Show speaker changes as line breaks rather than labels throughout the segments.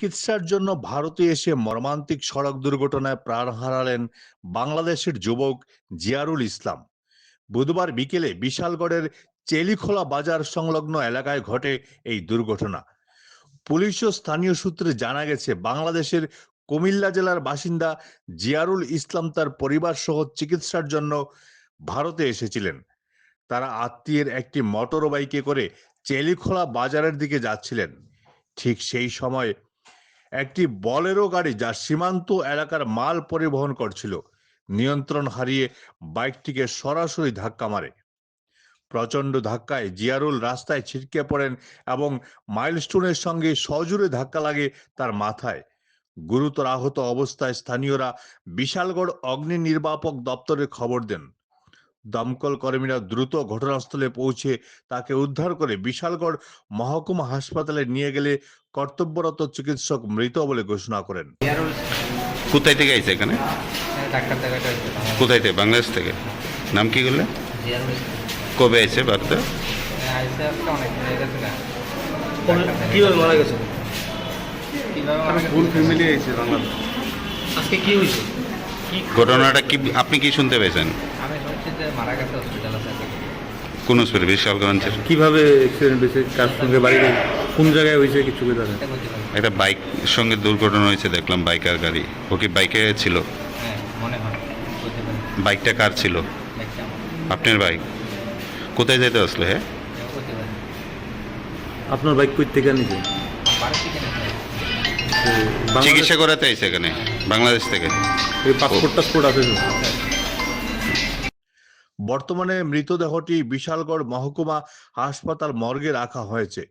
চিকিৎসার জন্য ভারতে এসে মর্মান্তিক সড়ক দুর্ঘটনায় প্রাণ হারালেন বাংলাদেশের যুবক জিয়ারুল ইসলাম। বুধবার বিকেলে বিশালগড়ের চেলিখোলা বাজার সংলগ্ন এলাকায় ঘটে এই দুর্ঘটনা। পুলিশ ও স্থানীয় সূত্রে জানা গেছে, বাংলাদেশের কুমিল্লা জেলার বাসিন্দা জিয়ারুল ইসলাম তার পরিবার সহ চিকিৎসার জন্য ভারতে এসেছিলেন। তারা আত্মীয়ের একটি মোটর বাইকে করে চেলিখোলা বাজারের দিকে যাচ্ছিলেন। ঠিক সেই সময় একটি বলেরো গাড়ি যা সীমান্ত এলাকার মাল পরিবহন করছিল, নিয়ন্ত্রণ হারিয়ে বাইকটিকে সরাসরি ধাক্কা মারে। প্রচণ্ড ধাক্কায় জিয়ারুল রাস্তায় ছিটকে পড়েন এবং মাইলস্টোনের সঙ্গে সজোরে ধাক্কা লাগে তার মাথায়। গুরুতর আহত অবস্থায় স্থানীয়রা বিশালগড় অগ্নি নির্বাপক দপ্তরে খবর দেন। দমকল কর্মীরা দ্রুত ঘটনাস্থলে পৌঁছে তাকে উদ্ধার করে বিশালগড় মহকুমা হাসপাতালে নিয়ে গেলে কর্তব্যরত চিকিৎসক মৃত বলে ঘোষণা করেন।
কোথায় থেকে আইছে এখানে? কোথায় থেকে? বাংলাদেশ থেকে? নাম কি করলে? কবে আইছে বাড়তে
আইসে আজকে অনেক দিন গেছে না
কীভাবে মারা গেছে? ফুল ফ্যামিলি আইছে বাংলাদেশ। আজকে কি হয়েছে?
ঘটনাটা কি আপনি কি শুনতে পেয়েছেন?
মারা গেছে হসপিটাল আছে
কোন হসপিটাল বিশালগঞ্জের
কীভাবে অ্যাক্সিডেন্ট হয়েছে কার সঙ্গে বাড়ি কোন জায়গায় হয়েছে কিছু কি জানেন।
একটা বাইক সঙ্গে দুর্ঘটনা হয়েছে দেখলাম বাইকার গাড়ি। ও কি বাইকে ছিল?
হ্যাঁ মনে হয় বলতে পারি
বাইকটা কার ছিল?
দেখছি আমার।
আপনার বাইক? কোথায় যেতে আসলে হ্যাঁ?
পারি
আপনার বাইক কই থেকে নিছে
বাড়ি থেকে নিতে হয়।
চিকিৎসা করাতে আইছে এখানে বাংলাদেশ থেকে।
পাসপোর্ট টাসপোর্ট আছে তো?
বর্তমানে মৃতদেহটি বিশালগড় মহকুমা হাসপাতাল মর্গে রাখা হয়েছে।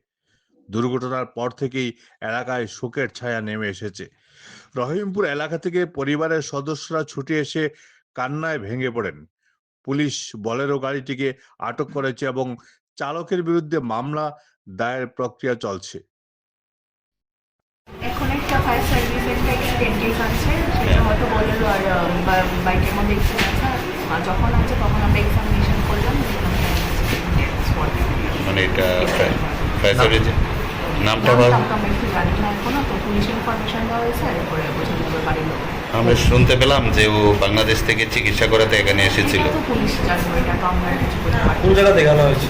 দুর্ঘটনার পর থেকেই এলাকায় শোকের ছায়া নেমে এসেছে। রহিমপুর এলাকা থেকে পরিবারের সদস্যরা ছুটে এসে কান্নায় ভেঙে পড়েন। পুলিশ বলেরো গাড়িটিকে আটক করেছে এবং চালকের বিরুদ্ধে মামলা দায়ের প্রক্রিয়া চলছে।
এখন একটা ফায়ার হয়তো বলল আর বাইকের মধ্যে যখন আছে তখন আমরা এক্সামিনেশন করলাম
মানে এটা নামটা
আমরা একটু জানি না এখনও তো পুলিশ ইনফরমেশন দেওয়া হয়েছে আর এরপরে বোঝা যাবে বাড়ির লোক।
আমরা শুনতে পেলাম যে ও বাংলাদেশ থেকে চিকিৎসা করাতে এখানে এসেছিল।
পুলিশ জানবে এটা তো আমরা কিছু করতে পারি
কোন জায়গা দেখানো হয়েছে?